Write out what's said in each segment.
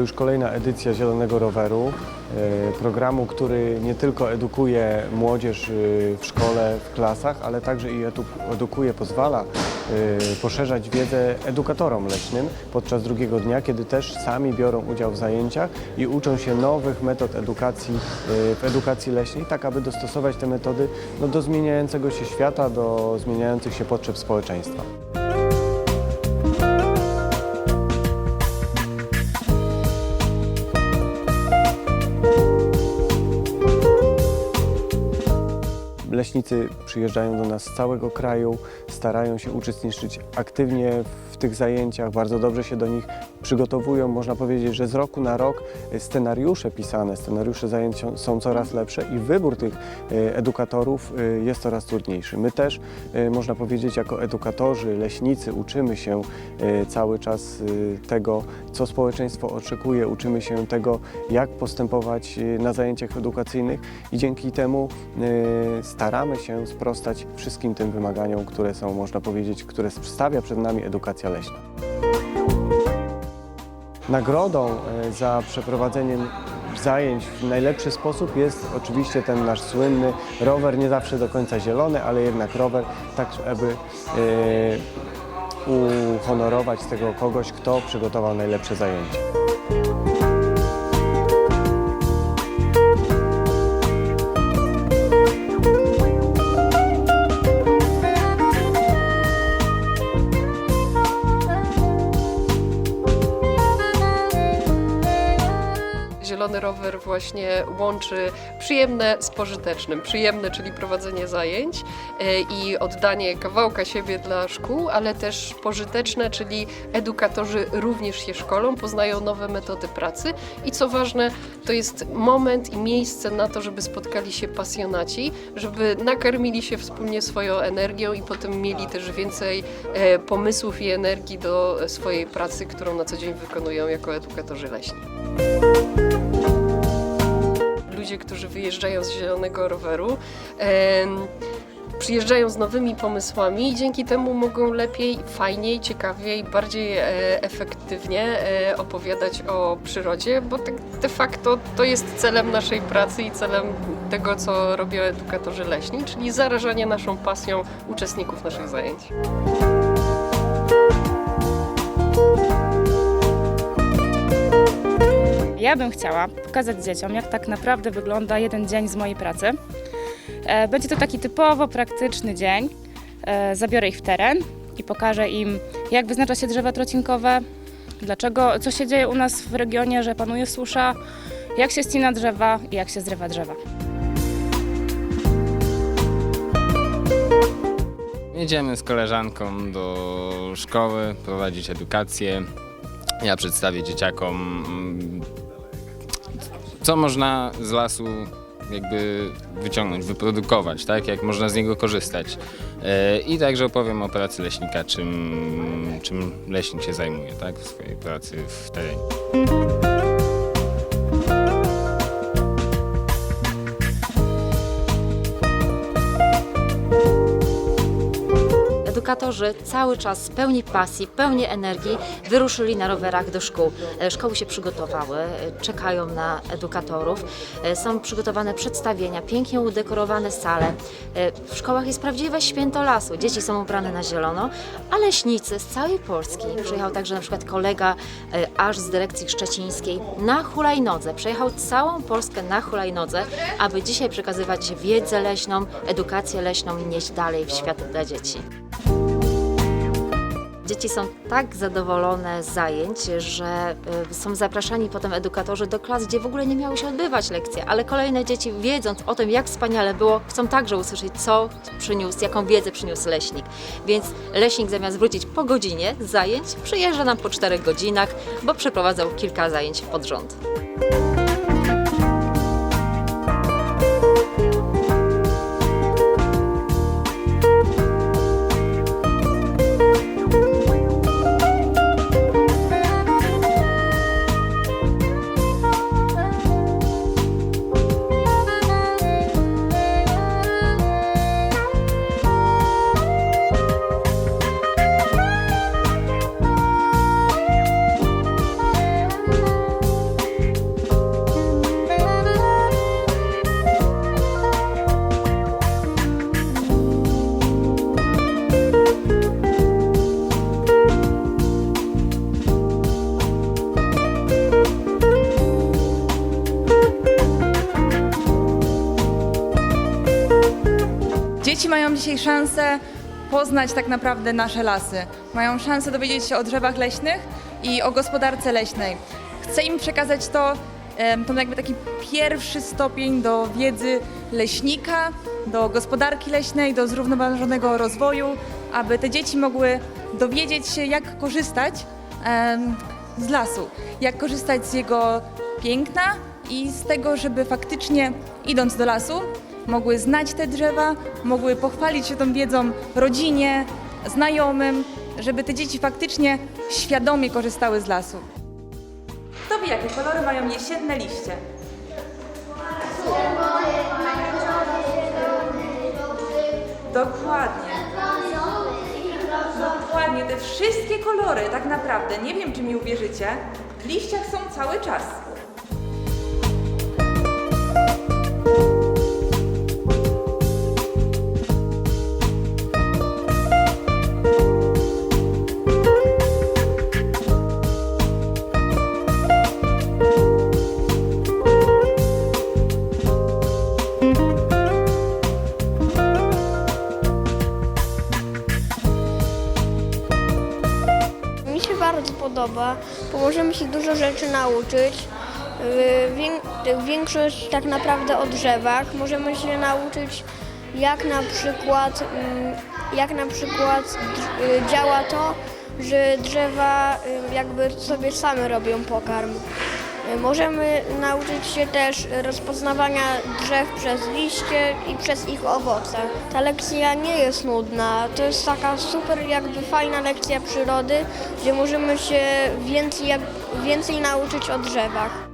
Już kolejna edycja Zielonego Roweru, e, programu, który nie tylko edukuje młodzież e, w szkole, w klasach, ale także i edu- edukuje, pozwala e, poszerzać wiedzę edukatorom leśnym podczas drugiego dnia, kiedy też sami biorą udział w zajęciach i uczą się nowych metod edukacji w edukacji leśnej, tak aby dostosować te metody no, do zmieniającego się świata, do zmieniających się potrzeb społeczeństwa. Leśnicy przyjeżdżają do nas z całego kraju, starają się uczestniczyć aktywnie w tych zajęciach, bardzo dobrze się do nich przygotowują. Można powiedzieć, że z roku na rok scenariusze pisane, scenariusze zajęć są- coraz lepsze i wybór tych e, edukatorów e, jest coraz trudniejszy. My też, e, można powiedzieć, jako edukatorzy, leśnicy uczymy się cały czas tego, co społeczeństwo oczekuje, uczymy się tego, jak postępować na zajęciach edukacyjnych i dzięki temu staramy się sprostać wszystkim tym wymaganiom, które są, można powiedzieć, które stawia przed nami edukacja leśna. Nagrodą e, za przeprowadzenie zajęć w najlepszy sposób jest oczywiście ten nasz słynny rower, nie zawsze do końca zielony, ale jednak rower, tak aby e, uhonorować tego kogoś, kto przygotował najlepsze zajęcie. Rower właśnie łączy przyjemne z pożytecznym. Przyjemne, czyli prowadzenie zajęć e, i oddanie kawałka siebie dla szkół, ale też pożyteczne, czyli edukatorzy również się szkolą, poznają nowe metody pracy i co ważne, to jest moment i miejsce na to, żeby spotkali się pasjonaci, żeby nakarmili się wspólnie swoją energią i potem mieli też więcej e, pomysłów i energii do swojej pracy, którą na co dzień wykonują jako edukatorzy leśni ludzie, którzy wyjeżdżają z zielonego roweru, przyjeżdżają z nowymi pomysłami i dzięki temu mogą lepiej, fajniej, ciekawiej, bardziej e, efektywnie e, opowiadać o przyrodzie, bo tak de facto to jest celem naszej pracy i celem tego, co robią edukatorzy leśni, czyli zarażanie naszą pasją uczestników naszych zajęć. Ja bym chciała pokazać dzieciom, jak tak naprawdę wygląda jeden dzień z mojej pracy. E, Będzie to taki typowo praktyczny dzień. E, Zabiorę ich w teren i pokażę im, jak wyznacza się drzewa trocinkowe, dlaczego, co się dzieje u nas w regionie, że panuje susza, jak się ścina drzewa i jak się zrywa drzewa. Jedziemy z koleżanką do szkoły prowadzić edukację. Ja przedstawię dzieciakom, co można z lasu jakby wyciągnąć, wyprodukować, tak? Jak można z niego korzystać. E, I także opowiem o pracy leśnika, czym, czym leśnik się zajmuje, tak? W swojej pracy w terenie. Edukatorzy cały czas pełni pasji, pełni energii wyruszyli na rowerach do szkół. E, Szkoły się przygotowały, e, czekają na edukatorów. E, Są przygotowane przedstawienia, pięknie udekorowane sale. W szkołach jest prawdziwe święto lasu. Dzieci są ubrane na zielono, a leśnicy z całej Polski, przyjechał także na przykład kolega aż z dyrekcji szczecińskiej na hulajnodze. Przejechał całą Polskę na hulajnodze, aby dzisiaj przekazywać wiedzę leśną, edukację leśną i nieść dalej w świat dla dzieci. Dzieci są tak zadowolone z zajęć, że y, są zapraszani potem edukatorzy do klas, gdzie w ogóle nie miały się odbywać lekcje, ale kolejne dzieci, wiedząc o tym, jak wspaniale było, chcą także usłyszeć, co przyniósł, jaką wiedzę przyniósł leśnik. Więc leśnik zamiast wrócić po godzinie zajęć, przyjeżdża nam po czterech godzinach, bo przeprowadzał kilka zajęć pod rząd. Dzisiaj szansę poznać tak naprawdę nasze lasy. Mają szansę dowiedzieć się o drzewach leśnych i o gospodarce leśnej. Chcę im przekazać to, to jakby taki pierwszy stopień do wiedzy leśnika, do gospodarki leśnej, do zrównoważonego rozwoju, aby te dzieci mogły dowiedzieć się, jak korzystać z lasu, jak korzystać z jego piękna i z tego, żeby faktycznie idąc do lasu, mogły znać te drzewa, mogły pochwalić się tą wiedzą rodzinie, znajomym, żeby te dzieci faktycznie świadomie korzystały z lasu. Kto wie, jakie kolory mają jesienne liście? Dokładnie. Dokładnie, te wszystkie kolory tak naprawdę, nie wiem czy mi uwierzycie, w liściach są cały czas. Podoba, bo możemy się dużo rzeczy nauczyć. Wię- Większość tak naprawdę o drzewach. Możemy się nauczyć jak na przykład, mm, jak na przykład yy, działa to, że drzewa yy, jakby sobie same robią pokarm. Yy, Możemy nauczyć się też rozpoznawania drzew przez liście i przez ich owoce. Ta lekcja nie jest nudna, to jest taka super jakby fajna lekcja przyrody, gdzie możemy się więcej, więcej nauczyć o drzewach.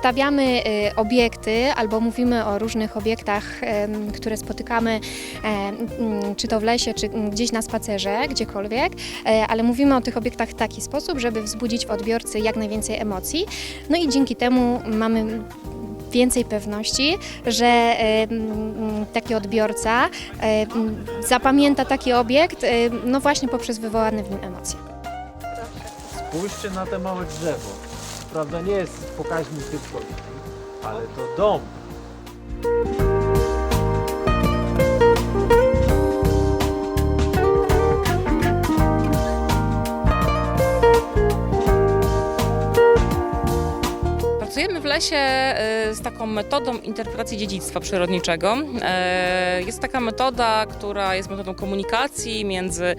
Przedstawiamy y, obiekty albo mówimy o różnych obiektach, które spotykamy, em, mm, czy to w lesie, czy gdzieś na spacerze, gdziekolwiek, e, ale mówimy o tych obiektach w taki sposób, żeby wzbudzić w odbiorcy jak najwięcej emocji. No i dzięki temu mamy więcej pewności, że mm, taki odbiorca zapamięta taki obiekt, no właśnie poprzez wywołane w nim emocje. Spójrzcie na te małe drzewo. Prawda nie jest pokaźnik szybkości, ale to dom. Pracujemy w lesie e, z taką metodą interpretacji dziedzictwa przyrodniczego. E, Jest taka metoda, która jest metodą komunikacji między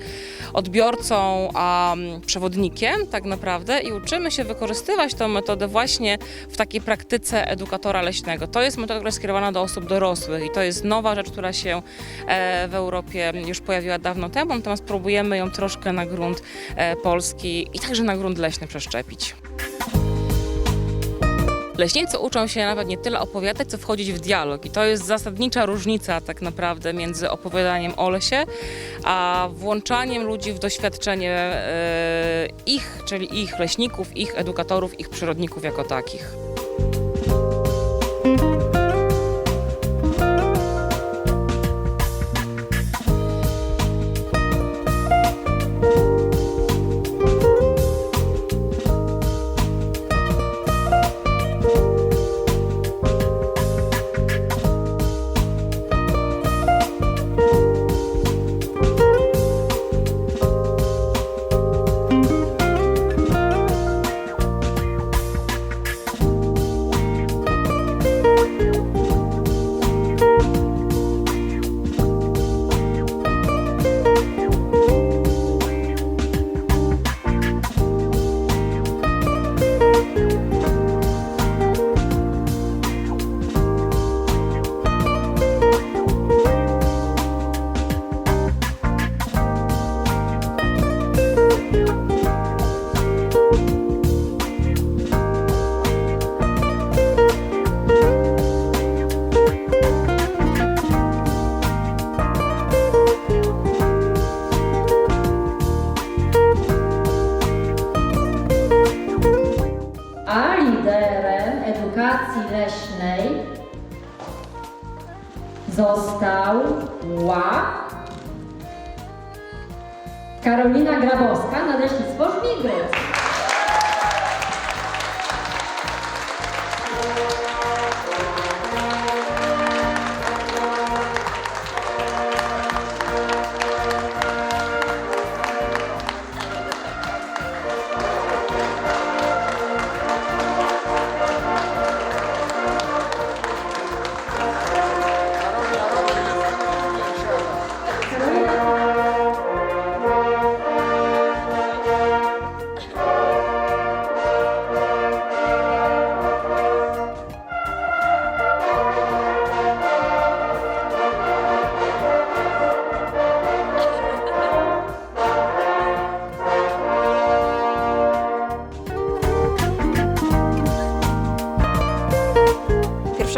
odbiorcą a mm, przewodnikiem tak naprawdę i uczymy się wykorzystywać tę metodę właśnie w takiej praktyce edukatora leśnego. To jest metoda, która jest skierowana do osób dorosłych i to jest nowa rzecz, która się e, w Europie już pojawiła dawno temu, natomiast próbujemy ją troszkę na grunt e, polski i także na grunt leśny przeszczepić. Leśnicy uczą się nawet nie tyle opowiadać, co wchodzić w dialog. I to jest zasadnicza różnica tak naprawdę między opowiadaniem o lesie, a włączaniem ludzi w doświadczenie e, ich, czyli ich leśników, ich edukatorów, ich przyrodników jako takich. Został ła Karolina Grabowska, Nadleśnictwo Żmigród.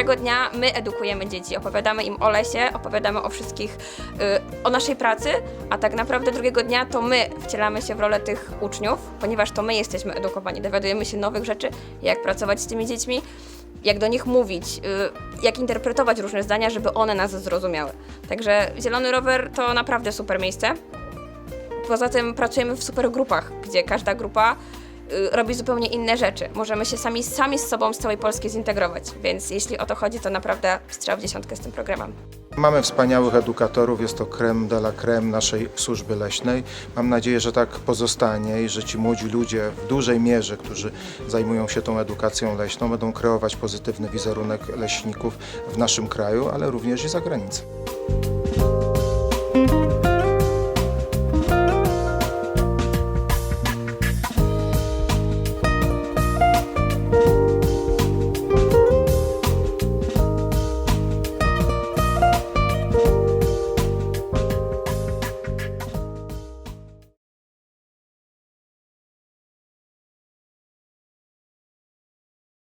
Pierwszego dnia my edukujemy dzieci, opowiadamy im o lesie, opowiadamy o wszystkich, y, o naszej pracy, a tak naprawdę drugiego dnia to my wcielamy się w rolę tych uczniów, ponieważ to my jesteśmy edukowani, dowiadujemy się nowych rzeczy, jak pracować z tymi dziećmi, jak do nich mówić, y, jak interpretować różne zdania, żeby one nas zrozumiały. Także Zielony Rower to naprawdę super miejsce. Poza tym pracujemy w super grupach, gdzie każda grupa robi zupełnie inne rzeczy. Możemy się sami, sami z sobą z całej Polski zintegrować, więc jeśli o to chodzi, to naprawdę strzał w dziesiątkę z tym programem. Mamy wspaniałych edukatorów, jest to creme de la creme naszej służby leśnej. Mam nadzieję, że tak pozostanie i że ci młodzi ludzie w dużej mierze, którzy zajmują się tą edukacją leśną, będą kreować pozytywny wizerunek leśników w naszym kraju, ale również i za granicą.